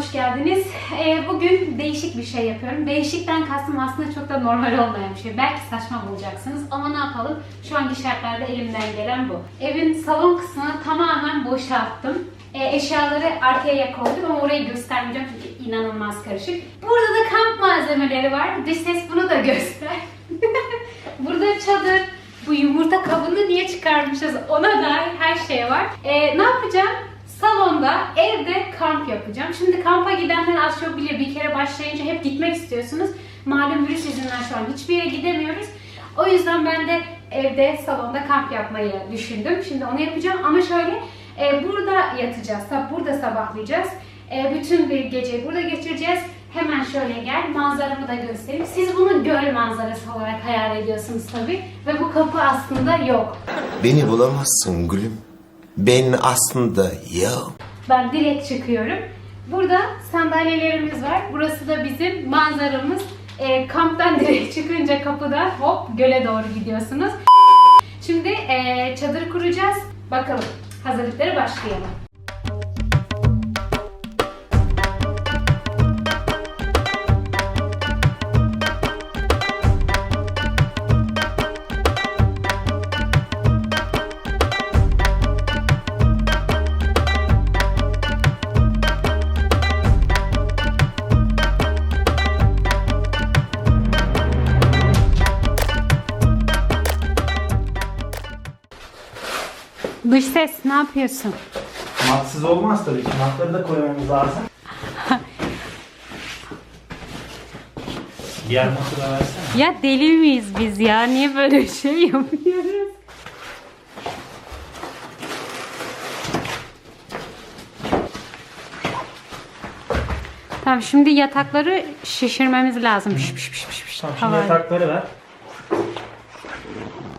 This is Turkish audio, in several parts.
hoş geldiniz. Ee, bugün değişik bir şey yapıyorum. Değişikten kastım aslında çok da normal olmayan bir şey. Belki saçma bulacaksınız ama ne yapalım? Şu anki şartlarda elimden gelen bu. Evin salon kısmını tamamen boşalttım. Ee, eşyaları arkaya koydum ama orayı göstermeyeceğim çünkü inanılmaz karışık. Burada da kamp malzemeleri var. Dış ses bunu da göster. Burada çadır, bu yumurta kabını niye çıkarmışız ona dair her şey var. Ee, ne yapacağım? Salonda, evde kamp yapacağım. Şimdi kampa gidenler az çok bilir. Bir kere başlayınca hep gitmek istiyorsunuz. Malum virüs yüzünden şu an hiçbir yere gidemiyoruz. O yüzden ben de evde, salonda kamp yapmayı düşündüm. Şimdi onu yapacağım ama şöyle e, burada yatacağız, burada sabahlayacağız. E, bütün bir geceyi burada geçireceğiz. Hemen şöyle gel, manzaramı da göstereyim. Siz bunu göl manzarası olarak hayal ediyorsunuz tabii. Ve bu kapı aslında yok. Beni bulamazsın gülüm. Ben aslında yok. Ben direkt çıkıyorum. Burada sandalyelerimiz var. Burası da bizim manzaramız. E, kamptan direkt çıkınca kapıdan hop göle doğru gidiyorsunuz. Şimdi e, çadır kuracağız. Bakalım. Hazırlıkları başlayalım. Dış ses ne yapıyorsun? Matsız olmaz tabii ki. Matları da koymamız lazım. Diğer matı da versene. Ya deli miyiz biz ya? Niye böyle şey yapıyoruz? Tamam şimdi yatakları şişirmemiz lazım. Piş, piş, piş, piş, piş. Tamam şimdi Havayla. yatakları ver.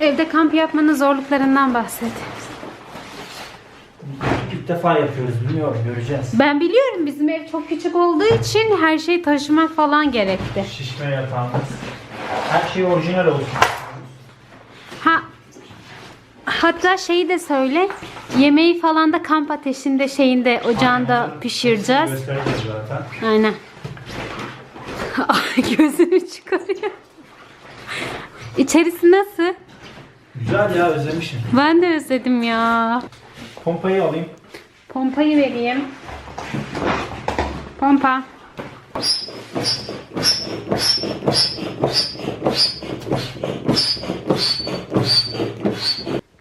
Evde kamp yapmanın zorluklarından bahset. İlk defa yapıyoruz bilmiyorum göreceğiz. Ben biliyorum bizim ev çok küçük olduğu için her şeyi taşımak falan gerekti. Şişme yatağımız. Her şey orijinal olsun. Ha hatta şeyi de söyle. Yemeği falan da kamp ateşinde şeyinde ocağında pişireceğiz. Göstereceğiz zaten. Aynen. Ay gözümü çıkarıyor. İçerisi nasıl? Güzel ya özlemişim. Ben de özledim ya. Pompayı alayım. Pompayı vereyim. Pompa.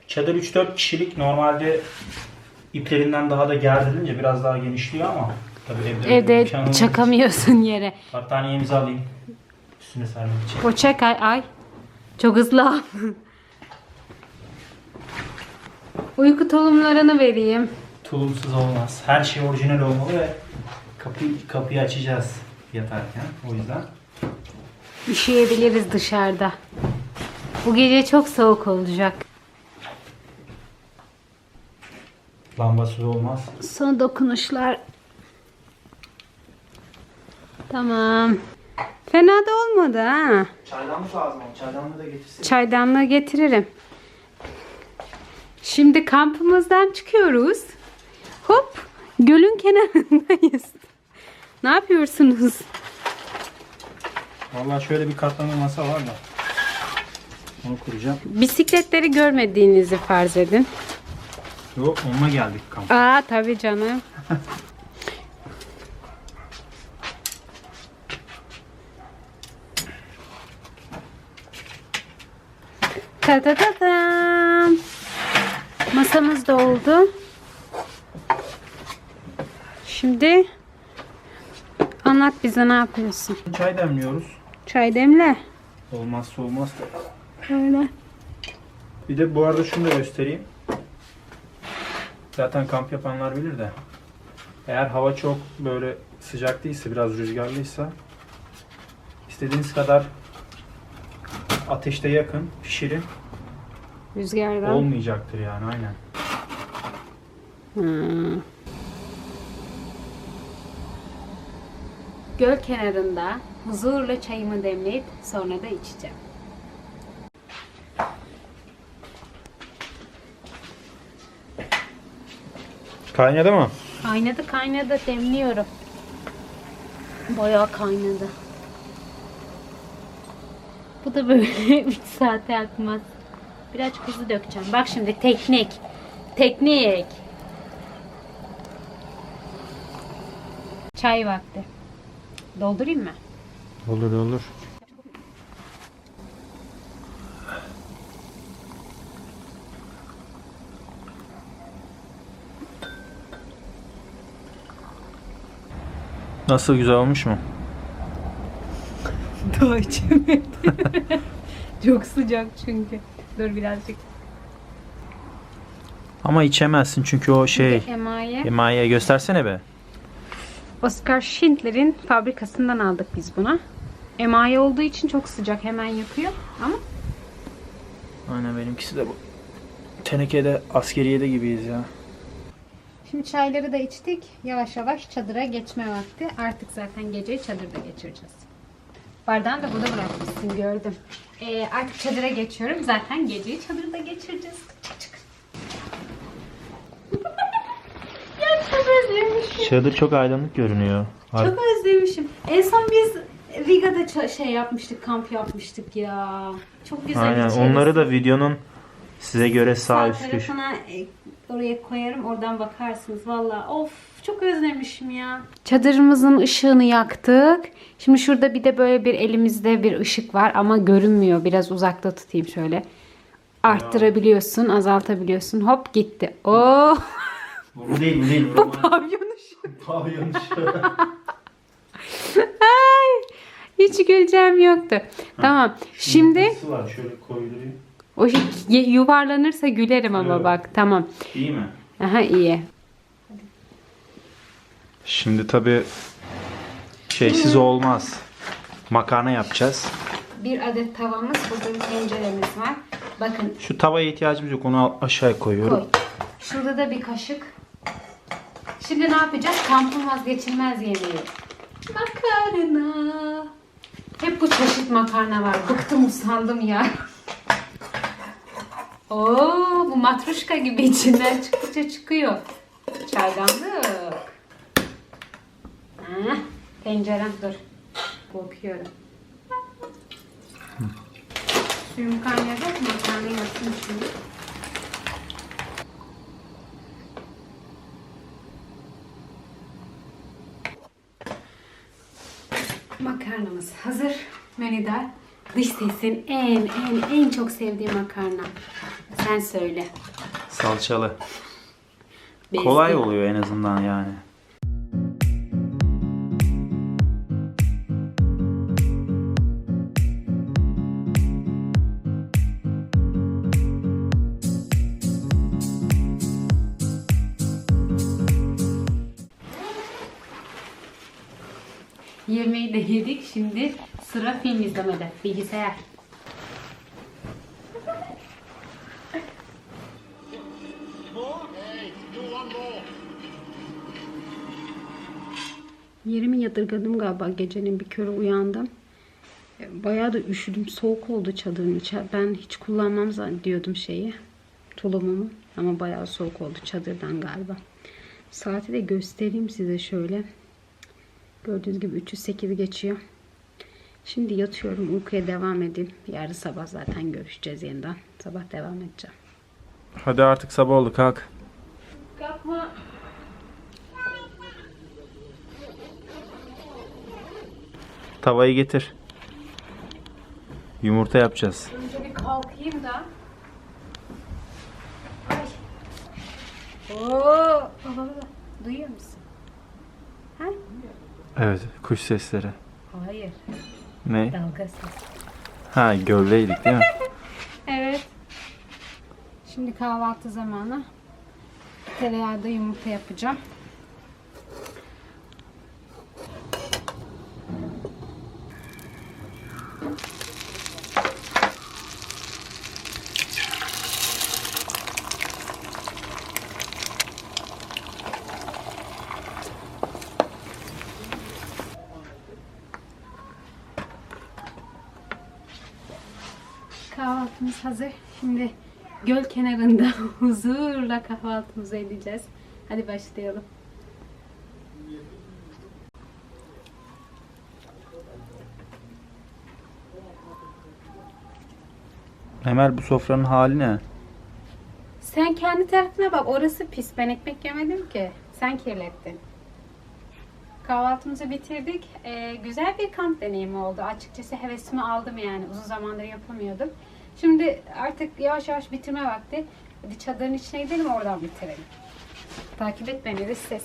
Çadır 3-4 kişilik normalde iplerinden daha da gerdirilince biraz daha genişliyor ama tabii evde, Evde çakamıyorsun yere. için Battaniyemizi alayım. Üstüne sermek için. Poçak ay ay. Çok hızlı. Uyku tulumlarını vereyim. Tulumsuz olmaz. Her şey orijinal olmalı ve kapıyı, kapıyı açacağız yatarken. O yüzden. Üşüyebiliriz dışarıda. Bu gece çok soğuk olacak. Lambasız olmaz. Son dokunuşlar. Tamam. Fena da olmadı ha. Çaydanlık lazım ama çaydanlığı da getirsin. Çaydanlığı getiririm. Şimdi kampımızdan çıkıyoruz. Hop, gölün kenarındayız. Ne yapıyorsunuz? Vallahi şöyle bir katlanır masa var da. Onu kuracağım. Bisikletleri görmediğinizi farz edin. Yok onunla geldik kamp. Aa tabii canım. Ta ta ta tam. Masamız da oldu. Şimdi anlat bize ne yapıyorsun? Çay demliyoruz. Çay demle. Olmazsa olmaz da. Öyle. Bir de bu arada şunu da göstereyim. Zaten kamp yapanlar bilir de. Eğer hava çok böyle sıcak değilse, biraz rüzgarlıysa istediğiniz kadar ateşte yakın, pişirin. Rüzgardan. Olmayacaktır yani aynen. Hmm. Göl kenarında huzurla çayımı demleyip sonra da içeceğim. Kaynadı mı? Kaynadı kaynadı demliyorum. Bayağı kaynadı. Bu da böyle 3 saate akmaz. Birazcık hızlı dökeceğim. Bak şimdi teknik. Teknik. Çay vakti. Doldurayım mı? Olur olur. Nasıl güzel olmuş mu? Daha içemedim. Çok sıcak çünkü. Dur birazcık. Ama içemezsin çünkü o şey Emaye. emaye göstersene be. Oscar Schindler'in fabrikasından aldık biz buna. Emaye olduğu için çok sıcak hemen yakıyor ama Aynen benimkisi de bu. Tenekede askeriyede gibiyiz ya. Şimdi çayları da içtik. Yavaş yavaş çadıra geçme vakti. Artık zaten geceyi çadırda geçireceğiz. Bardağını da burada bırakmışsın gördüm. Ee, artık çadıra geçiyorum. Zaten geceyi çadırda geçireceğiz. Çık çık. ya çok özlemişim. Çadır çok aydınlık görünüyor. Çok özlemişim. En son biz Riga'da ça- şey yapmıştık, kamp yapmıştık ya. Çok güzel Aynen içerisi. onları da videonun size göre sağ Sağ üst köşe. tarafına e, oraya koyarım. Oradan bakarsınız. Valla of çok özlemişim ya. Çadırımızın ışığını yaktık. Şimdi şurada bir de böyle bir elimizde bir ışık var ama görünmüyor. Biraz uzakta tutayım şöyle. Arttırabiliyorsun, azaltabiliyorsun. Hop gitti. Oh! Bu değil bu değil. Bu Pavyon ışığı. pavyon Ay! Hiç güleceğim yoktu. Tamam. Şimdi var şöyle koyduruyor. o şey yuvarlanırsa gülerim ama Evet. bak. Tamam. İyi mi? Aha iyi. Şimdi tabi şeysiz olmaz. Makarna yapacağız. Bir adet tavamız, burada bir tenceremiz var. Bakın Şu tavaya ihtiyacımız yok. Onu al- aşağıya koyuyorum. koy. Şurada da bir kaşık. Şimdi ne yapacağız? Kampın vazgeçilmez yemeği. Makarna. Hep bu çeşit makarna var. Bıktım usandım ya. Oo, bu matruşka gibi içinden çıktıkça çıkıyor. Çaydanlık. Heh, tencerem dur. Korkuyorum. Suyum kaynayacak makarna yapsın şimdi. Makarnamız hazır. Menüde dış sesin en en en çok sevdiği makarna. Sen söyle. Salçalı. Bezdi. Kolay oluyor en azından yani. Yemeği de yedik. Şimdi sıra film izlemede. Bilgisayar. Yerimi yadırgadım galiba. Gecenin bir körü uyandım. E, Bayağı da üşüdüm. Soğuk oldu çadırın içi. Ben hiç kullanmam zannediyordum şeyi. Tulumumu. Ama bayağı soğuk oldu çadırdan galiba. Saati de göstereyim size şöyle. Gördüğünüz gibi 308 geçiyor. Şimdi yatıyorum. Uykuya devam edeyim. Yarın sabah zaten görüşeceğiz yeniden. Sabah devam edeceğim. Hadi artık sabah oldu kalk. Kalkma. Tavayı getir. Yumurta yapacağız. Önce bir kalkayım da. Ay. Oo, baba baba. Duyuyor musun? Ha? Evet kuş sesleri. Hayır. Ne? Dalga sesi. Ha göldeydik değil mi? Evet. Şimdi kahvaltı zamanı. Tereyağda yumurta yapacağım. kahvaltımız hazır. Şimdi göl kenarında huzurla kahvaltımızı edeceğiz. Hadi başlayalım. Emel bu sofranın hali ne? Sen kendi tarafına bak. Orası pis. Ben ekmek yemedim ki. Sen kirlettin. Kahvaltımızı bitirdik. Ee, güzel bir kamp deneyimi oldu. Açıkçası hevesimi aldım yani. Uzun zamandır yapamıyordum. Şimdi artık yavaş yavaş bitirme vakti. Hadi çadırın içine gidelim oradan bitirelim. Takip et beni de ses.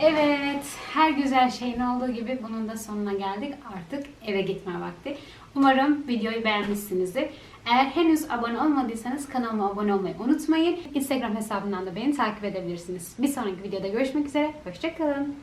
Evet, her güzel şeyin olduğu gibi bunun da sonuna geldik. Artık eve gitme vakti. Umarım videoyu beğenmişsinizdir. Eğer henüz abone olmadıysanız kanalıma abone olmayı unutmayın. Instagram hesabından da beni takip edebilirsiniz. Bir sonraki videoda görüşmek üzere. Hoşçakalın.